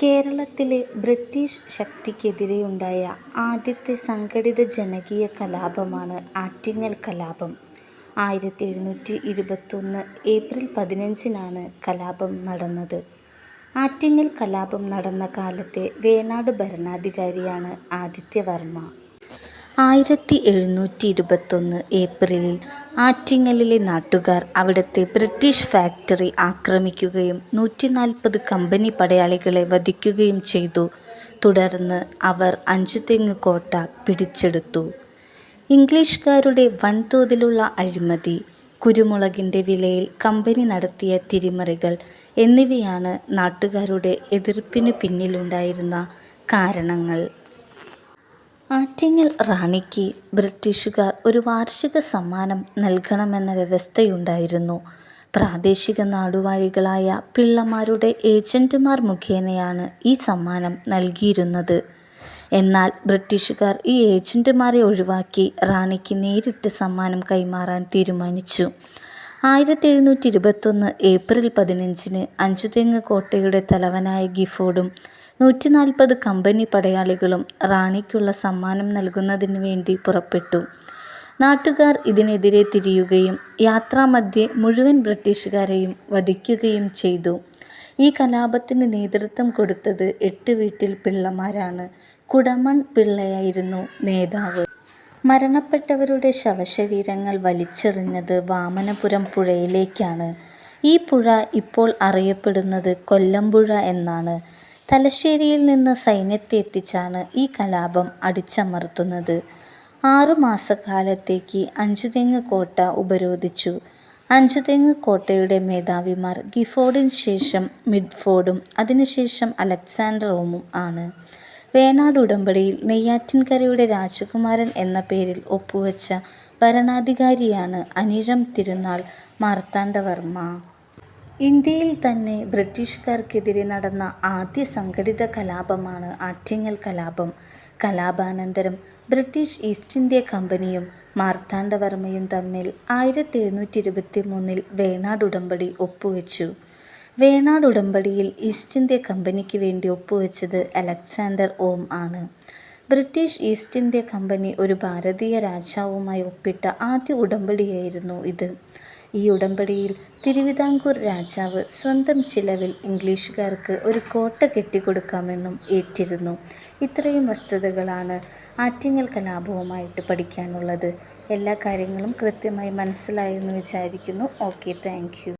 കേരളത്തിലെ ബ്രിട്ടീഷ് ശക്തിക്കെതിരെയുണ്ടായ ആദ്യത്തെ സംഘടിത ജനകീയ കലാപമാണ് ആറ്റിങ്ങൽ കലാപം. ആയിരത്തി എഴുന്നൂറ്റി ഇരുപത്തൊന്ന് ഏപ്രിൽ പതിനഞ്ചിനാണ് കലാപം നടന്നത്. ആറ്റിങ്ങൽ കലാപം നടന്ന കാലത്തെ വേണാട് ഭരണാധികാരിയാണ് ആദിത്യവർമ്മ. ആയിരത്തി എഴുന്നൂറ്റി ഇരുപത്തൊന്ന് ഏപ്രിലിൽ ആറ്റിങ്ങലിലെ നാട്ടുകാർ അവിടത്തെ ബ്രിട്ടീഷ് ഫാക്ടറി ആക്രമിക്കുകയും നൂറ്റിനാൽപ്പത് കമ്പനി പടയാളികളെ വധിക്കുകയും ചെയ്തു. തുടർന്ന് അവർ അഞ്ചുതെങ്ങ് കോട്ട പിടിച്ചെടുത്തു. ഇംഗ്ലീഷുകാരുടെ വൻതോതിലുള്ള അഴിമതി, കുരുമുളകിന്റെ വിലയിൽ കമ്പനി നടത്തിയ തിരിമറികൾ എന്നിവയാണ് നാട്ടുകാരുടെ എതിർപ്പിന് പിന്നിലുണ്ടായിരുന്ന കാരണങ്ങൾ. ആറ്റിങ്ങൽ റാണിക്ക് ബ്രിട്ടീഷുകാർ ഒരു വാർഷിക സമ്മാനം നൽകണമെന്ന വ്യവസ്ഥയുണ്ടായിരുന്നു. പ്രാദേശിക നാടുവാഴികളായ പിള്ളമാരുടെ ഏജന്റുമാർ മുഖേനയാണ് ഈ സമ്മാനം നൽകിയിരുന്നത്. എന്നാൽ ബ്രിട്ടീഷുകാർ ഈ ഏജന്റുമാരെ ഒഴിവാക്കി റാണിക്ക് നേരിട്ട് സമ്മാനം കൈമാറാൻ തീരുമാനിച്ചു. ആയിരത്തി എഴുന്നൂറ്റി ഇരുപത്തൊന്ന് ഏപ്രിൽ പതിനഞ്ചിന് അഞ്ചുതെങ്ങ് കോട്ടയുടെ തലവനായ ഗിഫോർഡും നൂറ്റിനാൽപ്പത് കമ്പനി പടയാളികളും റാണിക്കുള്ള സമ്മാനം നൽകുന്നതിന് വേണ്ടി പുറപ്പെട്ടു. നാട്ടുകാർ ഇതിനെതിരെ തിരിയുകയും യാത്രാമധ്യേ മുഴുവൻ ബ്രിട്ടീഷുകാരെയും വധിക്കുകയും ചെയ്തു. ഈ കലാപത്തിന് നേതൃത്വം കൊടുത്തത് എട്ട് വീട്ടിൽ പിള്ളമാരാണ്. കുടമൺ പിള്ളയായിരുന്നു നേതാവ്. മരണപ്പെട്ടവരുടെ ശവശരീരങ്ങൾ വലിച്ചെറിഞ്ഞത് വാമനപുരം പുഴയിലേക്കാണ്. ഈ പുഴ ഇപ്പോൾ അറിയപ്പെടുന്നത് കൊല്ലംപുഴ എന്നാണ്. തലശ്ശേരിയിൽ നിന്ന് സൈന്യത്തെ എത്തിച്ചാണ് ഈ കലാപം അടിച്ചമർത്തുന്നത്. ആറുമാസക്കാലത്തേക്ക് അഞ്ചുതെങ്ങ് കോട്ട ഉപരോധിച്ചു. അഞ്ചുതെങ്ങ് കോട്ടയുടെ മേധാവിമാർ ഗിഫോർഡിന് ശേഷം മിഡ്ഫോർഡും അതിനുശേഷം അലക്സാണ്ടറും ആണ്. വേണാട് ഉടമ്പടിയിൽ നെയ്യാറ്റിൻകരയുടെ രാജകുമാരൻ എന്ന പേരിൽ ഒപ്പുവെച്ച ഭരണാധികാരിയാണ് അനിഴം തിരുനാൾ മാർത്താണ്ഡവർമ്മ. ഇന്ത്യയിൽ തന്നെ ബ്രിട്ടീഷുകാർക്കെതിരെ നടന്ന ആദ്യ സംഘടിത കലാപമാണ് ആറ്റിങ്ങൽ കലാപം. കലാപാനന്തരം ബ്രിട്ടീഷ് ഈസ്റ്റ് ഇന്ത്യ കമ്പനിയും മാർത്താണ്ഡവർമ്മയും തമ്മിൽ ആയിരത്തി എഴുന്നൂറ്റി ഇരുപത്തി മൂന്നിൽ വേണാട് ഉടമ്പടി ഒപ്പുവച്ചു. വേണാട് ഉടമ്പടിയിൽ ഈസ്റ്റ് ഇന്ത്യ കമ്പനിക്ക് വേണ്ടി ഒപ്പുവെച്ചത് അലക്സാണ്ടർ ഓം ആണ്. ബ്രിട്ടീഷ് ഈസ്റ്റ് ഇന്ത്യ കമ്പനി ഒരു ഭാരതീയ രാജാവുമായി ഒപ്പിട്ട ആദ്യ ഉടമ്പടിയായിരുന്നു ഇത്. ഈ ഉടമ്പടിയിൽ തിരുവിതാംകൂർ രാജാവ് സ്വന്തം ചിലവിൽ ഇംഗ്ലീഷുകാർക്ക് ഒരു കോട്ട കെട്ടിക്കൊടുക്കാമെന്നും ഏറ്റിരുന്നു. ഇത്രയും വസ്തുതകളാണ് ആറ്റിങ്ങൽ കലാപവുമായിട്ട് പഠിക്കാനുള്ളത്. എല്ലാ കാര്യങ്ങളും കൃത്യമായി മനസ്സിലായെന്ന് വിചാരിക്കുന്നു. Okay thank.